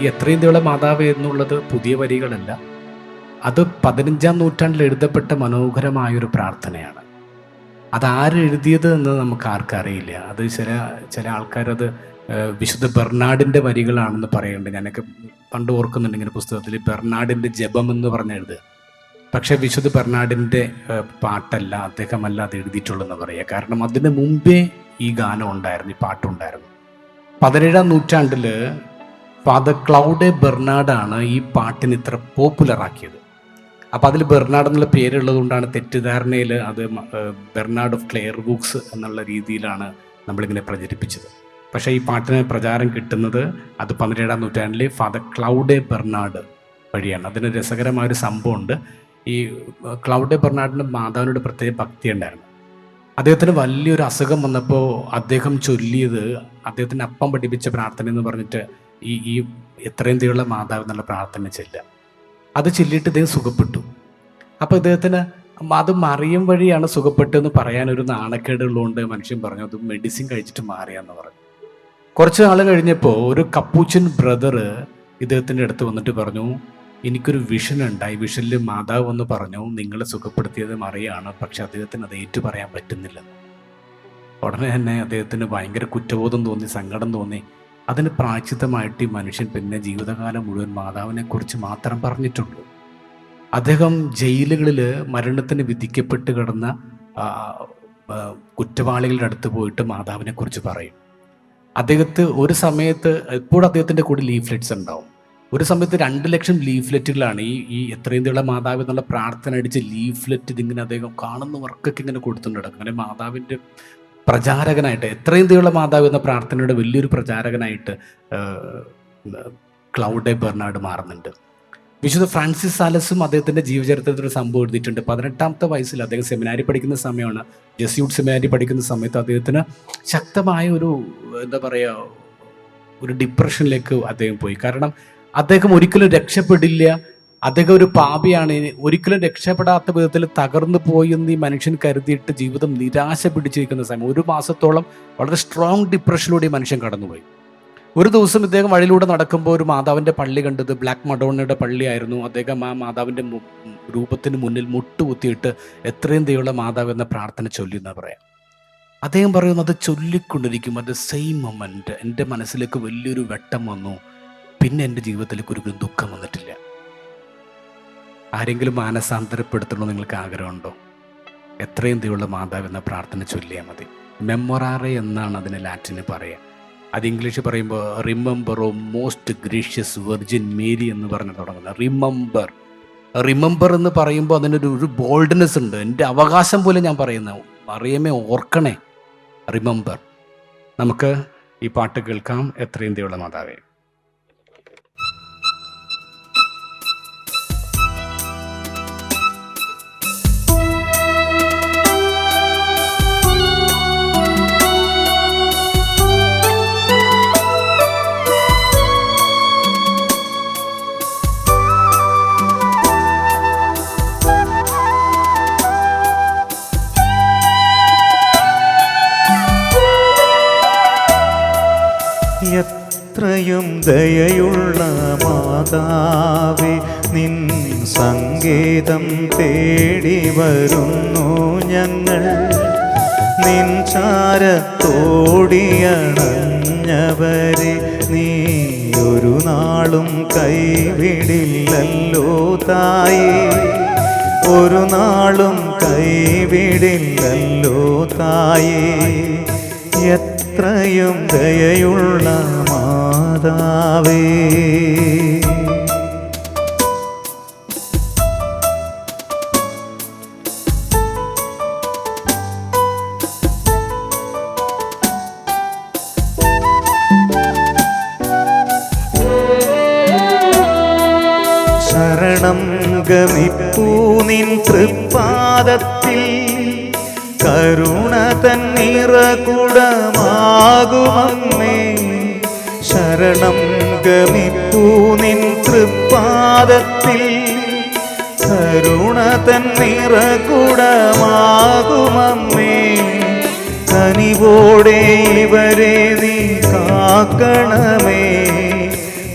ഈ എത്രയും ദൈവമുള്ള മാതാവ് എന്നുള്ളത് പുതിയ വരികളല്ല. അത് പതിനഞ്ചാം നൂറ്റാണ്ടിൽ എഴുതപ്പെട്ട മനോഹരമായൊരു പ്രാർത്ഥനയാണ്. അത് ആരെഴുതിയത് എന്ന് നമുക്ക് ആർക്കറിയില്ല അത് ചില ചില ആൾക്കാരത് വിശുദ്ധ ബെർണാഡിന്റെ വരികളാണെന്ന് പറയുന്നുണ്ട്. ഞാനൊക്കെ പണ്ട് ഓർക്കുന്നുണ്ട് ഇങ്ങനെ പുസ്തകത്തിൽ ബെർണാഡിന്റെ ജപം എന്ന് പറഞ്ഞ് എഴുതുക. പക്ഷേ വിശുദ്ധ ബെർണാഡിന്റെ പാട്ടല്ല അദ്ദേഹമല്ല അത് എഴുതിയിട്ടുള്ളതെന്ന് പറയുക. കാരണം അതിന് മുമ്പേ ഈ ഗാനം ഉണ്ടായിരുന്നു ഈ പാട്ടുണ്ടായിരുന്നു. പതിനേഴാം നൂറ്റാണ്ടിൽ ഫാദർ ക്ലൗഡേ ബെർണാഡാണ് ഈ പാട്ടിന് ഇത്ര പോപ്പുലർ ആക്കിയത് അപ്പോൾ അതിൽ ബെർണാഡ് എന്നുള്ള പേരുള്ളത് കൊണ്ടാണ് തെറ്റിദ്ധാരണയിൽ അത് ബെർണാഡ് ഓഫ് ക്ലെയർ ബുക്സ് എന്നുള്ള രീതിയിലാണ് നമ്മളിങ്ങനെ പ്രചരിപ്പിച്ചത്. പക്ഷേ ഈ പാട്ടിന് പ്രചാരം കിട്ടുന്നത് അത് പതിനേഴാം നൂറ്റാണ്ടിലെ ഫാദർ ക്ലൗഡ് ബെർണാഡ് വഴിയാണ്. അതിന് രസകരമായ ഒരു സംഭവമുണ്ട്. ഈ ക്ലൗഡെ ബെർണാഡിന് മാതാവിനോട് പ്രത്യേക ഭക്തി ഉണ്ടായിരുന്നു. അദ്ദേഹത്തിന് വലിയൊരു അസുഖം വന്നപ്പോൾ അദ്ദേഹം ചൊല്ലിയത് അദ്ദേഹത്തിന്റെ അപ്പം പഠിപ്പിച്ച പ്രാർത്ഥന എന്ന് പറഞ്ഞിട്ട് ഈ ഈ എത്രയും തീയുള്ള മാതാവ് എന്നുള്ള പ്രാർത്ഥന ചെല്ലുക. അത് ചൊല്ലിയിട്ട് ഇദ്ദേഹം സുഖപ്പെട്ടു. അപ്പോൾ ഇദ്ദേഹത്തിന് അത് മറിയും വഴിയാണ് സുഖപ്പെട്ടതെന്ന് പറയാൻ ഒരു നാണക്കേട് ഉള്ളതുകൊണ്ട് മനുഷ്യൻ പറഞ്ഞു അത് മെഡിസിൻ കഴിച്ചിട്ട് മാറിയാന്ന് പറഞ്ഞു. കുറച്ച് നാൾ കഴിഞ്ഞപ്പോൾ ഒരു കപ്പൂച്ചൻ ബ്രദർ ഇദ്ദേഹത്തിന്റെ അടുത്ത് വന്നിട്ട് പറഞ്ഞു എനിക്കൊരു വിഷൻ ഉണ്ടായി വിഷനിൽ മാതാവ് വന്ന് പറഞ്ഞു നിങ്ങളെ സുഖപ്പെടുത്തിയത് മറിയാണ്. പക്ഷെ അദ്ദേഹത്തിന് അത് ഏറ്റു പറയാൻ പറ്റുന്നില്ലെന്ന്. ഉടനെ തന്നെ അദ്ദേഹത്തിന് ഭയങ്കര കുറ്റബോധം തോന്നി സങ്കടം തോന്നി. അതിന് പ്രായച്ചിത്തമായിട്ട് ഈ മനുഷ്യൻ പിന്നെ ജീവിതകാലം മുഴുവൻ മാതാവിനെ കുറിച്ച് മാത്രം പറഞ്ഞിട്ടുള്ളൂ അദ്ദേഹം ജയിലുകളിൽ മരണത്തിന് വിധിക്കപ്പെട്ട് കിടന്ന കുറ്റവാളികളുടെ അടുത്ത് പോയിട്ട് മാതാവിനെ കുറിച്ച് പറയും. അദ്ദേഹത്തെ ഒരു സമയത്ത് എപ്പോഴും അദ്ദേഹത്തിന്റെ കൂടെ ലീഫ്ലെറ്റ്സ് ഉണ്ടാവും. ഒരു സമയത്ത് രണ്ട് ലക്ഷം ലീഫ്ലെറ്റുകളാണ് ഈ ഈ എത്രയും തീയുള്ള മാതാവ് എന്നുള്ള പ്രാർത്ഥന അടിച്ച് ലീഫ്ലെറ്റ് ഇതിങ്ങനെ അദ്ദേഹം കാണുന്നവർക്കൊക്കെ ഇങ്ങനെ കൊടുത്തുകൊണ്ട് നടക്കും അങ്ങനെ മാതാവിന്റെ പ്രചാരകനായിട്ട് എത്രയും തീയുള്ള മാതാവ് എന്ന പ്രാർത്ഥനയുടെ വലിയൊരു പ്രചാരകനായിട്ട് ക്ലൗഡെ ബെർണാഡ് മാറുന്നുണ്ട്. വിശുദ്ധ ഫ്രാൻസിസ് സാലസും അദ്ദേഹത്തിന്റെ ജീവചരിത്രത്തിൽ ഒരു സംഭവം എഴുതിയിട്ടുണ്ട്. പതിനെട്ടാമത്തെ വയസ്സിൽ അദ്ദേഹം സെമിനാരി പഠിക്കുന്ന സമയമാണ്. ജെസ്യൂട്ട് സെമിനാരി പഠിക്കുന്ന സമയത്ത് അദ്ദേഹത്തിന് ശക്തമായ ഒരു എന്താ പറയുക ഒരു ഡിപ്രഷനിലേക്ക് അദ്ദേഹം പോയി. കാരണം അദ്ദേഹം ഒരിക്കലും രക്ഷപ്പെടില്ല. അദ്ദേഹം ഒരു പാപിയാണ്. ഒരിക്കലും രക്ഷപ്പെടാത്ത വിധത്തിൽ തകർന്നു പോയി എന്ന് ഈ മനുഷ്യൻ കരുതിയിട്ട് ജീവിതം നിരാശ പിടിച്ചിരിക്കുന്ന സമയം. ഒരു മാസത്തോളം വളരെ സ്ട്രോങ് ഡിപ്രഷനിലൂടെ ഈ മനുഷ്യൻ കടന്നുപോയി. ഒരു ദിവസം ഇദ്ദേഹം വഴിയിലൂടെ നടക്കുമ്പോൾ ഒരു മാതാവിന്റെ പള്ളി കണ്ടത് ബ്ലാക്ക് മഡോണയുടെ പള്ളിയായിരുന്നു. അദ്ദേഹം ആ മാതാവിന്റെ രൂപത്തിന് മുന്നിൽ മുട്ടുകുത്തിയിട്ട് എത്രയും ദൈവമുള്ള മാതാവ് എന്ന പ്രാർത്ഥന ചൊല്ലി എന്നാണ് പറയാം. അദ്ദേഹം പറയുന്നു അത് ചൊല്ലിക്കൊണ്ടിരിക്കും അത് സെയിം മൊമെന്റ് എന്റെ മനസ്സിലേക്ക് വലിയൊരു വെട്ടം വന്നു. പിന്നെ എന്റെ ജീവിതത്തിലേക്ക് ഒരിക്കലും ദുഃഖം വന്നിട്ടില്ല. ആരെങ്കിലും മാനസാന്തരപ്പെടുത്തണമെന്ന് നിങ്ങൾക്ക് ആഗ്രഹമുണ്ടോ? എത്രയും ദൈവമുള്ള മാതാവ് എന്ന പ്രാർത്ഥന ചൊല്ലിയാൽ മതി. മെമ്മൊറാറെ എന്നാണ് അതിന് ലാറ്റിന് പറയുക. അത് ഇംഗ്ലീഷ് പറയുമ്പോൾ remember O most gracious virgin Mary എന്ന് പറഞ്ഞ് തുടങ്ങുന്നത്. റിമെമ്പർ റിമെമ്പർ എന്ന് പറയുമ്പോൾ അതിനൊരു ഒരു ബോൾഡ്നെസ് ഉണ്ട്. എന്റെ അവകാശം പോലെ ഞാൻ പറയുന്നത് അറിയമേ ഓർക്കണേ. റിമെമ്പർ നമുക്ക് ഈ പാട്ട് കേൾക്കാം. എത്രയും ദൈവമുള്ള മാതാവേ. എത്രയും ദയയുള്ള മാതാവേ നിൻ സങ്കേതം തേടി വരുന്നു ഞങ്ങൾ. നിൻ ചാരത്തോടിയണഞ്ഞവരെ നീ ഒരു നാളും കൈവിടില്ലല്ലോ തായി. ഒരു നാളും കൈവിടില്ലല്ലോ തായേ. എത്രയും ദയയുള്ള മാതാവേ. ശരണം ഗമിപ്പൂ നിൻ തൃപ്പാദത്തിൽ. കരുണ തന്നിറകുടമാകുമമ്മേ ശരണം ഗമിപ്പൂ നിൻ തൃപ്പാദത്തിൽ കരുണ തൻ നിറകുടമാകുമേ കനിവോടെ ഇവരെ നീ കാക്കണമേ.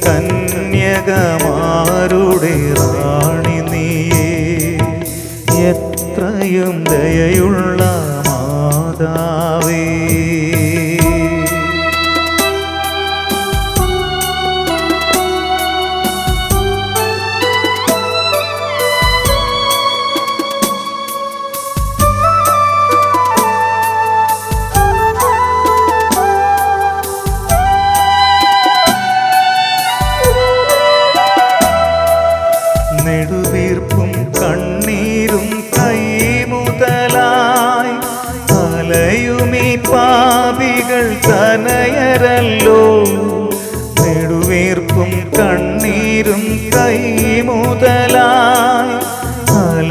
കന്യ കന്യകമാരുടെ റാണി നീയേ. എത്രയും ദയയുള്ള മാതാവേ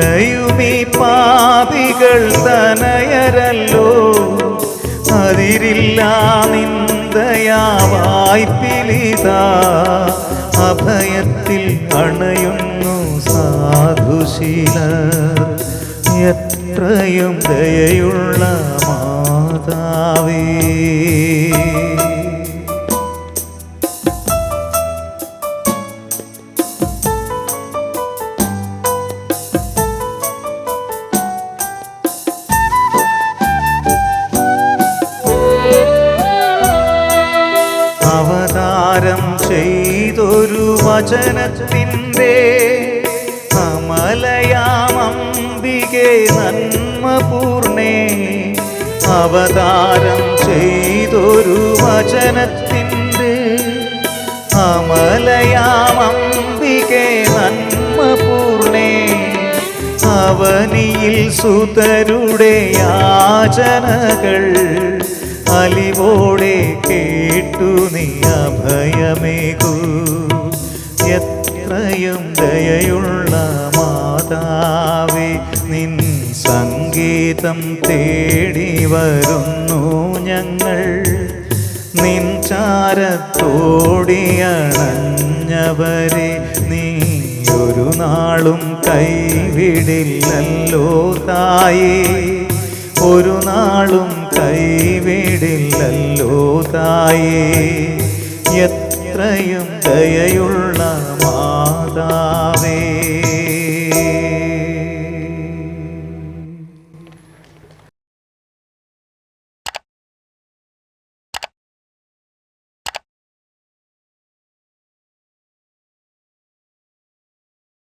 അലയുമീ പാപികൾ തനയരല്ലോ. അതിരില്ല നിന്ദയാ വായ്പിലിത അഭയത്തിൽ അണയുന്നു സാധുശീല. എത്രയും ദയയുള്ള മാതാവേ. വചനത്തിന്റെ അമലയാമംബികെ നന്മപൂർണേ. അവതാരം ചെയ്തൊരു വചനത്തിന്റെ അമലയാമംബികെ നന്മപൂർണേ. അവനിയിൽ സുതരുടെ യാചനകൾ അലിവോടെ കേട്ടു നീ അഭയമേകൂ. എത്രയും ദയയുള്ള മാതാവേ നിൻ സംഗീതം തേടി വരുന്നു ഞങ്ങൾ. നിൻ ചാരത്തോടിയണഞ്ഞവരെ നീ ഒരു നാളും കൈവിടില്ലല്ലോ തായേ. ഒരു നാളും കൈവിടില്ലല്ലോ തായേ. എത്രയും ദയയുള്ള